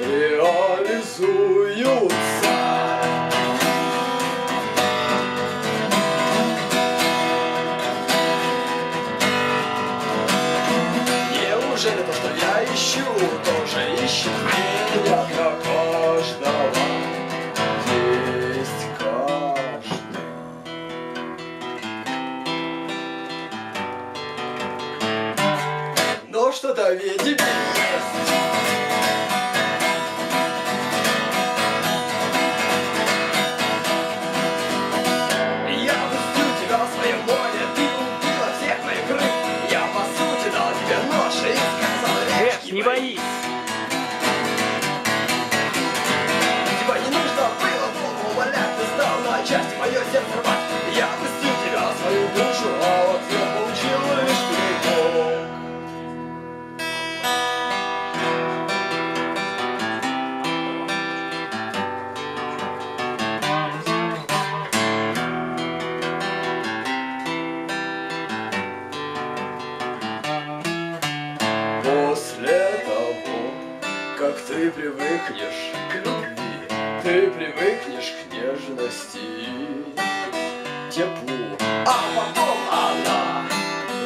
реализуются. Неужели то, что я ищу, тоже ищет меня для каждого? Есть каждый. Но что-то ведь есть. Не боись! Тебя не нужно было долго умолять, ты стал на части мое сердце ты привыкнешь к любви, ты привыкнешь к нежности теплу. А потом она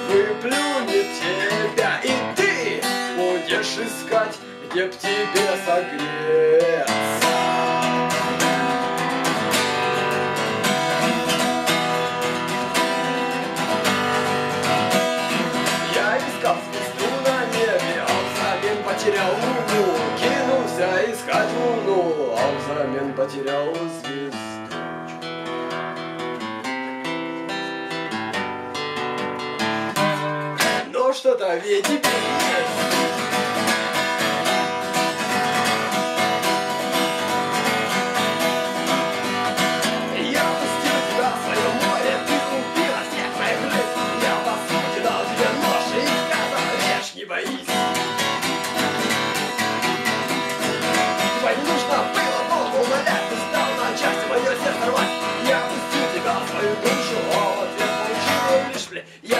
выплюнет тебя, и ты будешь искать, где б тебе согреться. Искать луну, а взамен потерял звезду Но что-то ведь теперь есть Yeah.